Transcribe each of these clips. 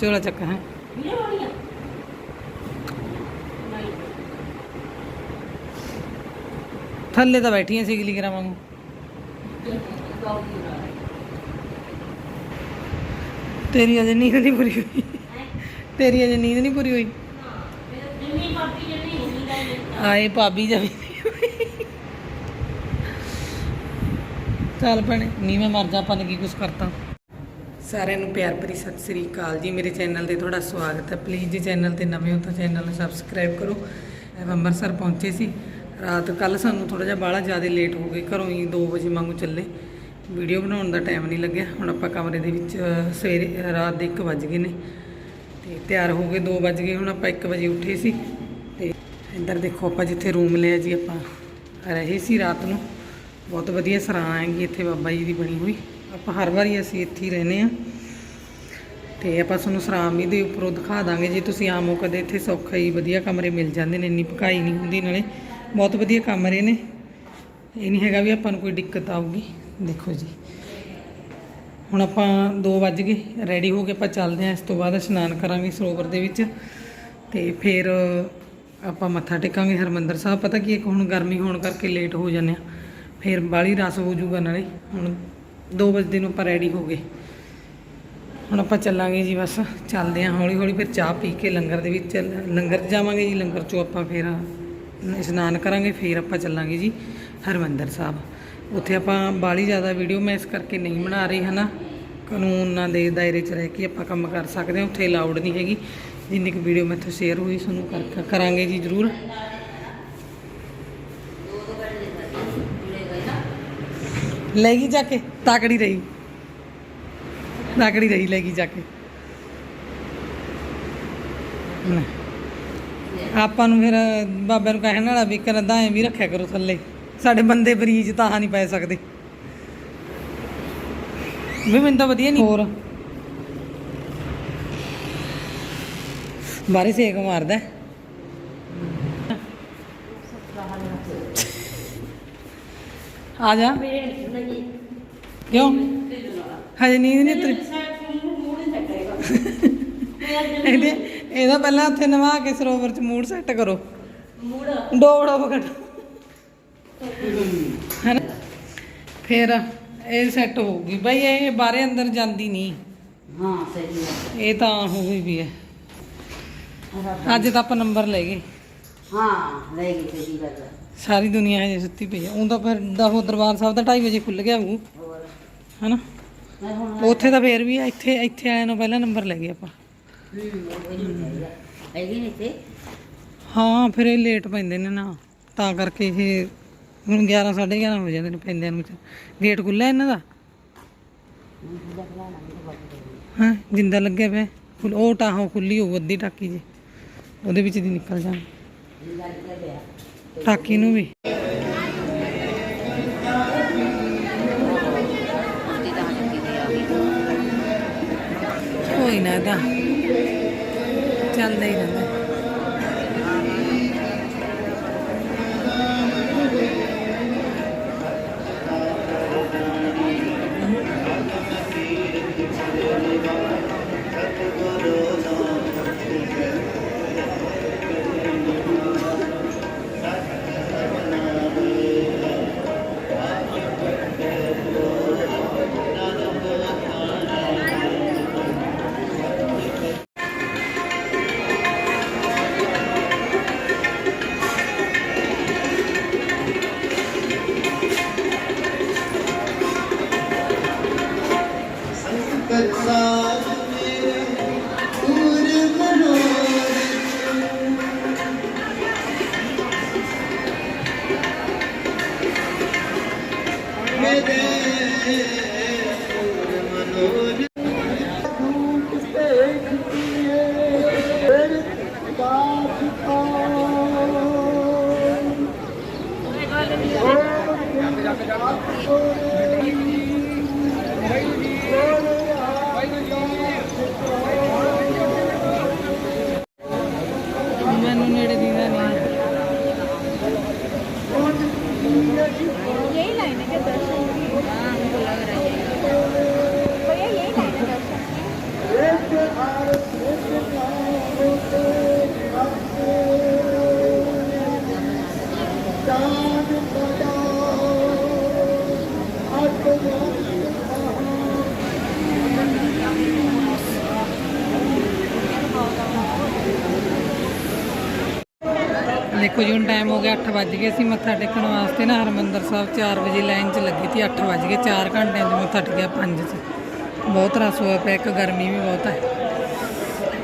ਝੋਲਾ ਚੱਕ, ਹੈ। ਥੱਲੇ ਤਾਂ ਬੈਠੀਆਂ ਸੀ ਗਿਲੀ ਕਰਾਂ ਵਾਂਗੂ। ਤੇਰੀ ਅਜੇ ਨੀਂਦ ਨਹੀਂ ਪੂਰੀ ਹੋਈ। ਤੇਰੀ ਅਜੇ ਨੀਂਦ ਨਹੀਂ ਪੂਰੀ ਹੋਈ। ਆਏ ਭਾਬੀ ਜਮੀ ਚੱਲ ਭੈਣੇ ਨੀ ਮੈਂ ਮਰ ਜਾ, ਆਪਾਂ ਨੇ ਕੀ ਕੁਛ ਕਰਤਾ। ਸਾਰਿਆਂ ਨੂੰ ਪਿਆਰ ਭਰੀ ਸਤਿ ਸ੍ਰੀ ਅਕਾਲ ਜੀ। ਮੇਰੇ ਚੈਨਲ ਤੇ ਤੁਹਾਡਾ ਸਵਾਗਤ ਹੈ। ਪਲੀਜ਼ ਜੀ, ਚੈਨਲ ਤੇ ਨਵੇਂ ਹੋ ਤਾਂ ਚੈਨਲ ਨੂੰ ਸਬਸਕ੍ਰਾਈਬ ਕਰੋ। ਅੰਮ੍ਰਿਤਸਰ ਪਹੁੰਚੇ ਸੀ। ਰਾਤ ਕੱਲ ਸਾਨੂੰ ਥੋੜਾ ਜਿਹਾ ਬਾਹਲਾ ਜ਼ਿਆਦਾ ਲੇਟ ਹੋ ਗਏ। ਘਰੋਂ ਹੀ 2 ਵਜੇ ਵਾਂਗੂ ਚੱਲੇ। ਵੀਡੀਓ ਬਣਾਉਣ ਦਾ ਟਾਈਮ ਨਹੀਂ ਲੱਗਿਆ। ਹੁਣ ਆਪਾਂ ਕਮਰੇ ਦੇ ਵਿੱਚ ਸਵੇਰੇ ਰਾਤ ਦੇ 1 ਵਜ ਗਏ ਨੇ। ਤੇ ਤਿਆਰ ਹੋ ਗਏ 2 ਵਜ ਗਏ। ਹੁਣ ਆਪਾਂ 1 ਵਜੇ ਉੱਠੇ ਸੀ। ਤੇ ਇੱਧਰ ਦੇਖੋ ਆਪਾਂ ਜਿੱਥੇ ਰੂਮ ਲਿਆ ਜੀ, ਆਪਾਂ ਰਹੇ ਸੀ ਰਾਤ ਨੂੰ। ਬਹੁਤ ਵਧੀਆ ਸਰਾਂ ਹੈਗੀ ਇੱਥੇ ਬਾਬਾ ਜੀ ਦੀ ਬਣੀ ਹੋਈ। ਆਪਾਂ ਹਰ ਵਾਰੀ ਅਸੀਂ ਇੱਥੇ ਹੀ ਰਹਿੰਦੇ ਆ ਤੇ ਆਪਾਂ ਤੁਹਾਨੂੰ ਸਰਾਂ ਵੀ ਦੇ ਉੱਪਰੋਂ ਦਿਖਾ ਦਾਂਗੇ। ਜੇ ਤੁਸੀਂ ਆਮੋ ਕਦੇ ਇੱਥੇ ਸੌਖਾ ਹੀ ਵਧੀਆ ਕਮਰੇ ਮਿਲ ਜਾਂਦੇ ਨੇ, ਇੰਨੀ ਪਕਾਈ ਨਹੀਂ ਹੁੰਦੀ ਨਾਲੇ। ਬਹੁਤ ਵਧੀਆ ਕਮਰੇ ਨੇ। ਇਹ ਨਹੀਂ ਹੈਗਾ ਵੀ ਆਪਾਂ ਨੂੰ ਕੋਈ ਦਿੱਕਤ ਆਊਗੀ। ਦੇਖੋ ਜੀ। ਹੁਣ ਆਪਾਂ 2 ਵੱਜ ਗਏ ਰੈਡੀ ਹੋ ਕੇ ਆਪਾਂ ਚੱਲਦੇ ਹਾਂ। ਇਸ ਤੋਂ ਬਾਅਦ ਇਸ਼ਨਾਨ ਕਰਾਂਗੇ ਸਰੋਵਰ ਦੇ ਵਿੱਚ। ਤੇ ਫਿਰ ਆਪਾਂ ਮੱਥਾ ਟੇਕਾਂਗੇ। ਹਰਮੰਦਰ ਸਾਹਿਬ, ਪਤਾ ਕੀ ਇੱਕ ਹੁਣ ਗਰਮੀ ਹੋਣ ਕਰਕੇ ਲੇਟ ਹੋ ਜਾਂਦੇ ਆ ਫਿਰ ਬਾਲੀ ਰਸ ਹੋ ਜਾਊਗਾ ਨਾਲੇ। ਹੁਣ 2 ਵਜੇ ਨੂੰ ਆਪਾਂ ਰੈਡੀ ਹੋ ਗਏ। ਹੁਣ ਆਪਾਂ ਚੱਲਾਂਗੇ ਜੀ ਬਸ, ਚੱਲਦੇ ਹਾਂ ਹੌਲੀ ਹੌਲੀ, ਫਿਰ ਚਾਹ ਪੀ ਕੇ ਲੰਗਰ ਦੇ ਵਿੱਚ ਲੰਗਰ ਜਾਵਾਂਗੇ ਜੀ, ਲੰਗਰ 'ਚੋਂ ਆਪਾਂ ਫਿਰ ਇਸ਼ਨਾਨ ਕਰਾਂਗੇ, ਫਿਰ ਆਪਾਂ ਚੱਲਾਂਗੇ ਜੀ ਹਰਮੰਦਰ ਸਾਹਿਬ। ਉੱਥੇ ਆਪਾਂ ਬਾਲੀ ਜ਼ਿਆਦਾ ਵੀਡੀਓ ਮੈਂ ਇਸ ਕਰਕੇ ਨਹੀਂ ਬਣਾ ਰਹੀ, ਹਨਾ? ਕਾਨੂੰਨਾਂ ਦੇ ਦਾਇਰੇ 'ਚ ਰਹਿ ਕੇ ਆਪਾਂ ਕੰਮ ਕਰ ਸਕਦੇ ਹਾਂ, ਉੱਥੇ ਅਲਾਉਡ ਨਹੀਂ ਹੈਗੀ। ਜਿੰਨੀ ਕੁ ਵੀਡੀਓ ਮੈਥੋਂ ਸ਼ੇਅਰ ਹੋਈ, ਤੁਹਾਨੂੰ ਕਰ ਕਰਾਂਗੇ ਜੀ ਜ਼ਰੂਰ। ਲੈ ਗਈ ਜਾ ਕੇ ਤਾਕੜੀ ਰਹੀ। ਤਾਕੜੀ ਰਹੀ ਲੈ ਗਈ ਜਾ ਕੇ। ਆਪਾਂ ਨੂੰ ਫਿਰ ਬਾਬੇ ਨੂੰ ਕਹਿਣ ਵਾਲਾ ਵੀ ਕਰਦਾ ਐ ਵੀ ਰੱਖਿਆ ਕਰੋ ਥੱਲੇ। ਸਾਡੇ ਬੰਦੇ ਬਰੀਜ ਤਾਂ ਨਹੀਂ ਪੈ ਸਕਦੇ। ਵੀ ਮੈਨੂੰ ਤਾਂ ਵਧੀਆ ਨਹੀਂ। ਹੋਰ? ਬਾਰੇ ਸੇਕ ਮਾਰਦਾ। ਆ ਜਾ। ਕਿਉਂ? ਹਜੇ ਨੀਂਦ ਨਹੀਂ ਉਤਰੀ ਇਹਦੇ ਇਹਦਾ ਪਹਿਲਾਂ ਉੱਥੇ ਨਵਾ ਕੇ ਸਰੋਵਰ ਚ ਮੂਡ ਸੈੱਟ ਕਰੋ। ਡੋਬੜਾ ਪਕੜ ਹੈਨਾ? ਫਿਰ ਇਹ ਸੈੱਟ ਹੋਊਗੀ। ਬਈ ਇਹ ਬਾਹਰੇ ਅੰਦਰ ਜਾਂਦੀ ਨਹੀਂ ਹਾਂ ਸਹੀ ਹੈ ਇਹ ਤਾਂ ਹੋਈ ਵੀ ਹੈ। ਅੱਜ ਤਾਂ ਆਪਾਂ ਨੰਬਰ ਲੈ ਗਏ। ਹਾਂ ਲੈ ਗਈ ਗੱਲ ਸਾਰੀ ਦੁਨੀਆ ਹਜੇ ਸੁੱਤੀ ਪਈ ਹੈ ਉਹ ਤਾਂ ਫਿਰ ਦਹੋ ਦਰਬਾਰ ਸਾਹਿਬ ਦਾ 2:30 ਵਜੇ ਖੁੱਲ ਗਿਆ ਹੋਊ ਹੋਰ? ਹੈਨਾ? ਮੈਂ ਹੁਣ ਉੱਥੇ ਤਾਂ ਫੇਰ ਵੀ ਆ, ਇੱਥੇ ਇੱਥੇ ਆਏ ਨੂੰ ਪਹਿਲਾਂ ਨੰਬਰ ਲੈ ਗਏ ਆਪਾਂ। ਹੈਗੀ। ਨਹੀਂ ਤੇ ਹਾਂ ਫਿਰ ਇਹ ਲੇਟ ਪੈਂਦੇ ਨੇ ਨਾ। ਤਾਂ ਕਰਕੇ ਇਹ ਹੁਣ 11 11:30 ਹੋ ਜਾਂਦੇ ਨੇ ਪੈਂਦਿਆਂ ਨੂੰ। ਗੇਟ ਖੁੱਲ੍ਹਾ ਇਹਨਾਂ ਦਾ? ਹਾਂ ਜਿੰਦਾ ਲੱਗਿਆ ਪਿਆ। ਖੁੱਲ ਉਹ ਟਾਹੋਂ ਖੁੱਲੀ ਹੋਊ ਅੱਧੀ ਟਾਕੀ ਜੀ। ਉਹਦੇ ਵਿੱਚ ਦੀ ਨਿਕਲ ਜਾਣ। ਟਾਕੀ ਨੂੰ ਵੀ। ਕੋਈ ਨਾ ਇਹਦਾ। ਚੱਲਦਾ ਹੀ ਰਹਿੰਦਾ। baby. ਦੇਖੋ ਜੀ, ਹੁਣ ਟਾਈਮ ਹੋ ਗਿਆ 8 ਵੱਜ ਗਏ ਅਸੀਂ ਮੱਥਾ ਟੇਕਣ ਵਾਸਤੇ ਨਾ ਹਰਮੰਦਰ ਸਾਹਿਬ 4 ਵਜੇ ਲਾਈਨ 'ਚ ਲੱਗੀ ਸੀ 8 ਵੱਜ ਗਏ 4 ਘੰਟਿਆਂ 'ਚ ਮੱਥਾ ਟੇਕਿਆ 5 'ਚ। ਬਹੁਤ ਰਸ ਹੋਇਆ ਪਿਆ, ਇੱਕ ਗਰਮੀ ਵੀ ਬਹੁਤ ਹੈ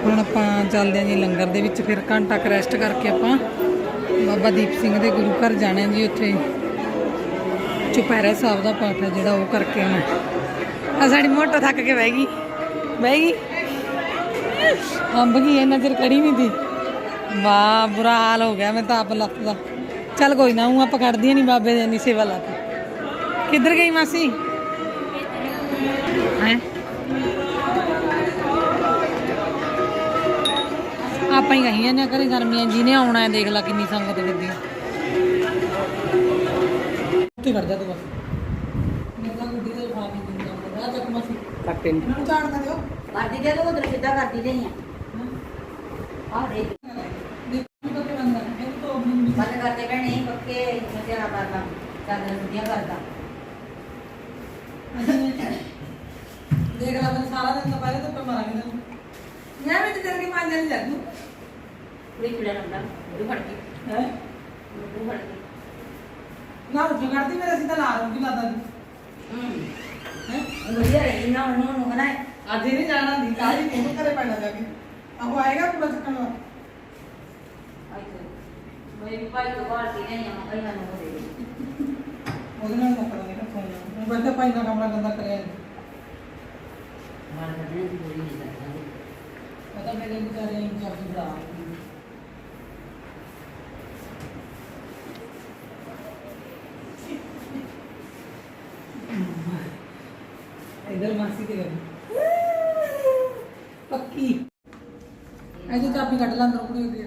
ਹੁਣ ਆਪਾਂ ਚੱਲਦੇ ਹਾਂ ਜੀ ਲੰਗਰ ਦੇ ਵਿੱਚ, ਫਿਰ ਘੰਟਾ ਕੁ ਰੈਸਟ ਕਰਕੇ ਆਪਾਂ ਬਾਬਾ ਦੀਪ ਸਿੰਘ ਦੇ ਗੁਰੂ ਘਰ ਜਾਣਾ ਜੀ ਉੱਥੇ। ਚੁਪਹਿਰਾ ਸਾਹਿਬ ਦਾ ਪਾਠ ਹੈ ਜਿਹੜਾ ਉਹ ਕਰਕੇ ਆਉਣਾ। ਆ ਸਾਡੀ ਮੋਟਰ ਥੱਕ ਕੇ ਬਹਿ ਗਈ। ਬਹਿ ਗਈ? ਅੰਬ ਕੀ ਇਹਨਾਂ ਚਿਰ ਕੜੀ ਨਹੀਂ ਦੀ? ਵਾਹ ਬੁਰਾ ਹਾਲ ਹੋ ਗਿਆ ਮੈਂ ਤਾਂ ਆਪ ਲੱਤ ਦਾ। ਚੱਲ ਕੋਈ ਨਾ ਉਹ ਆਪਾਂ ਕੱਢਦੀਆਂ ਨਹੀਂ ਬਾਬੇ ਦੇ ਇੰਨੀ ਸੇਵਾ ਲਾ ਕੇ। ਕਿੱਧਰ ਗਈ ਮਾਸੀ? ਹੈ? ਆਪਾਂ ਹੀ ਕਹੀਆਂ ਨੇ ਕਰੇ ਗਰਮੀਆਂ ਜਿਹਨੇ ਆਉਣਾ ਹੈ ਦੇਖ ਲੈ ਕਿੰਨੀ ਸੰਗਤ ਹੈ ਖੜ ਜਾ ਤੂੰ ਬਸ। ਮੇਰਾ ਗੁੱਡੀ ਦੇ ਖਾ ਕੇ ਦਿੰਦਾ ਚੱਕ ਮਾਸੀ। ਕੱਟੇ ਨੂੰ ਜਾਣਦਾ ਦਿਓ ਕਰਦੀ ਦੇ ਲੋ ਉਧਰ ਕਿੱਦਾਂ ਕਰਦੀ ਰਹੀ ਆ। ਆ ਦੇਖੋ ਤਾਂ ਫਿਰ ਅੰਦਰ ਇਹ ਤਾਂ ਆਪਣੀ ਬੰਦ ਕਰਦੇ ਭੈਣੇ ਪੱਕੇ ਮਤਿਆ ਕਰਦਾ ਚਾਦਰ ਸੁਧੀਆਂ ਕਰਦਾ। ਦੇਖ ਲੈ ਮੈਂ ਸਾਰਾ ਦਿਨ ਤਾਂ ਪਹਿਲੇ ਤੋਂ ਮਾਰਾਂਗੇ ਨਾ ਮੈਂ ਵੀ ਤੇ ਤੇਰੇ ਕੀ ਪੰਜ ਦਿਨ ਲੱਗੂ ਪੂਰੀ ਚੁੜਾ ਲੰਦਾ ਉਹ ਫੜ ਕੇ। ਹੈ? ਉਹ ਫੜ ਕੇ। ਨਾ ਉੱਠ ਕਰਦੀ ਮੇਰੇ ਅਸੀਂ ਤਾਂ ਲਾ ਲੂੰਗੀ ਲਾਦਾ ਦੀ ਹੂੰ। ਵਧੀਆ ਰਹੀ ਨਾ ਉਹਨੂੰ ਉਹਨੂੰ ਕਹਣਾ ਅੱਜ ਨਹੀਂ ਜਾਣਾ ਦੀ ਕਾਹਦੀ ਨਹੀਂ ਘਰੇ ਪੈਣਾ ਜਾ ਕੇ। ਆਹੋ ਆਏਗਾ ਪੂਰਾ ਚੱਕਣ ਵਾਲਾ। ਮੇਰੇ ਭਾਈ ਤੋਂ ਬਾਹਰ ਦੀ ਨਹੀਂ ਆ ਕਈ ਮੈਨੂੰ ਹੋ ਦੇ ਉਹਦੇ ਨਾਲ ਮੁੱਕਦਾ ਨਹੀਂ ਨਾ ਫੋਨ ਉਹ ਬੰਦਾ ਭਾਈ ਦਾ ਕਮਰਾ ਗੰਦਾ ਕਰਿਆ। ਮਾਰ ਦੀ ਨਹੀਂ ਮੇਰੇ ਵਿਚਾਰੇ ਇੰਚਾਰਜ ਇਧਰ ਮਾਸੀ ਤੇ ਗਈ ਪੱਕੀ। ਇਹਦੀ ਚਾਬੀ ਕੱਢ ਲਾਂ ਅੰਦਰੋਂ ਕੁੜੀ ਹੁੰਦੀ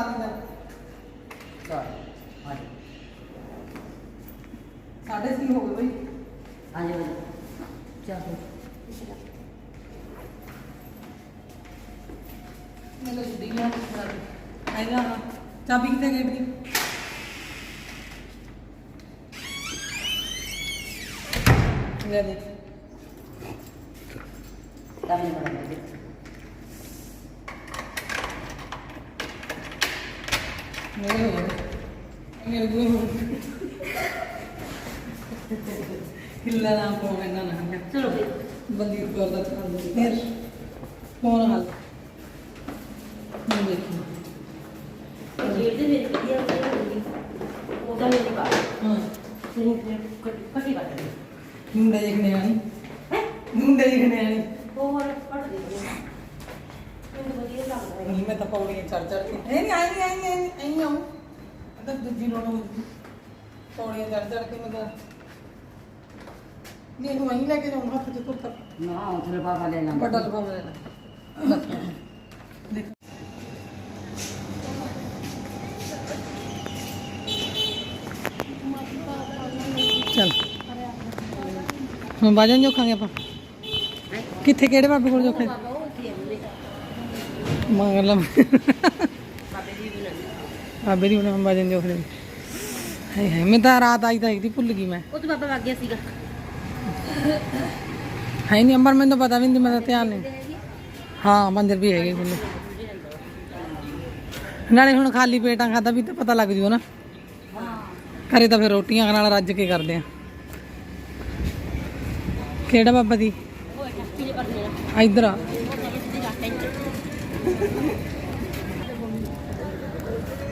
4 ਦਾ 4 ਹਾਂਜੀ। ਸਾਡੇ ਸੀ ਹੋ ਗਏ ਬਈ। ਹਾਂਜੀ ਬਈ ਚਲੋ। ਮੈਨੂੰ ਸੁਦੀ ਨਾ ਆਇਆ ਚਾਬੀ ਕਿੱਥੇ ਗਈ ਬਈ ਲੈ ਦੇ ਤਾਂ ਮੈਨੂੰ ਬੜਾ ਮੈਨਾਂ ਨਾ ਚਲੋ ਫਿਰ ਬੰਦੀ ਕੋਲ ਦਾ ਚੱਲ ਫਿਰ ਫੋਨ ਹਾਲ ਮੈਂ ਦੇਖੀ ਦੇ ਮੇਰੇ ਵਧੀਆ ਉਹਦਾ ਮੇਰੇ ਪਾ ਹਾਂ। ਤੂੰ ਕੱਟੀ ਕੱਟ ਦੇ ਮੁੰਡੇ ਦੇਖਣੇ ਆਣੀ ਹੈ? ਮੁੰਡੇ ਦੇਖਣੇ ਆਣੀ ਉਹ ਵਾਲਾ ਕੱਟ ਦੇ ਮੈਨੂੰ ਵਧੀਆ ਲੱਗਦਾ ਹੈ ਨਹੀਂ ਮੈਂ ਤਾਂ ਪੌੜੀਆਂ ਚੜ ਚੜ ਕੇ ਇਹ ਨਹੀਂ ਆਈ ਨਹੀਂ ਆਈ ਨਹੀਂ ਆਈ ਨਹੀਂ ਆਉਂ ਅਦਰ ਦੂਜੀ ਲੋੜ ਹੋ ਪੌੜੀਆਂ ਚੜ ਚੜ ਕੇ ਮੈਂ ਤਾਂ ਨਹੀਂ ਇਹਨੂੰ ਵਹੀਂ ਲੈ ਕੇ ਜਾਊਂ ਹੱਥ ਚ ਤੁਰ ਨਾ ਉਥੇ ਬਾਬਾ ਲੈ ਲਾਂ ਵੱਡਾ ਲਫਾਫਾ ਲੈ ਲੈ ਦੇਖ ਚਲ ਹੁਣ ਬਾਜਨ ਜੋਖਾਂਗੇ ਆਪਾਂ ਕਿੱਥੇ ਕਿਹੜੇ ਬਾਬੇ ਕੋਲ ਜੋਖਾਂਗੇ ਬਾਬਾ ਉਹ ਕੀ ਹੈ ਮੰਗ ਲਾ ਬਾਬੇ ਦੀ ਵੀ ਲੱਗੀ ਬਾਬੇ ਦੀ ਹੁਣ ਬਾਜਨ ਜੋਖ ਲੈ ਹਾਏ ਹਾਏ ਮੈਂ ਤਾਂ ਰਾਤ ਆਈ ਤਾਂ ਇੱਕ ਦੀ ਭੁੱਲ ਗਈ ਮੈਂ ਉਹ ਤਾਂ ਬਾਬਾ ਲੱਗ ਗਿਆ ਸੀਗਾ ਹੈ ਨਹੀਂ ਅੰਬਰ ਮੈਨੂੰ ਤਾਂ ਪਤਾ ਵੀ ਨਹੀਂ ਮੈਂ ਤਾਂ ਧਿਆਨ ਨਹੀਂ ਹਾਂ ਮੰਦਿਰ ਵੀ ਹੈਗੇ ਖੁੱਲੇ ਨਾਲੇ ਹੁਣ ਖਾਲੀ ਪੇਟਾਂ ਖਾਦਾ ਵੀ ਤਾਂ ਪਤਾ ਲੱਗ ਜੂ ਨਾ ਘਰੇ ਤਾਂ ਫਿਰ ਰੋਟੀਆਂ ਨਾਲ ਰੱਜ ਕੇ ਕਰਦੇ ਆ ਕਿਹੜਾ ਬਾਬਾ ਦੀ ਇੱਧਰ ਆ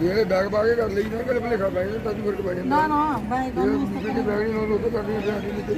ਜਿਹੜੇ ਬੈਗ ਪਾ ਕੇ ਕਰ ਲਈ ਨਾ ਕਿਤੇ ਭਲੇਖਾ ਪੈ ਗਿਆ ਤਾਂ ਫ਼ਰਕ ਪੈ ਜਾਂਦਾ। ਨਾ ਨਾ ਮੈਂ ਕੰਮ ਨਹੀਂ ਬੈਗ ਨਹੀਂ ਉਹ ਤਾਂ ਕਰਨੀ ਹੈ ਤੇ ਅੱਗੇ ਕਿੱਥੇ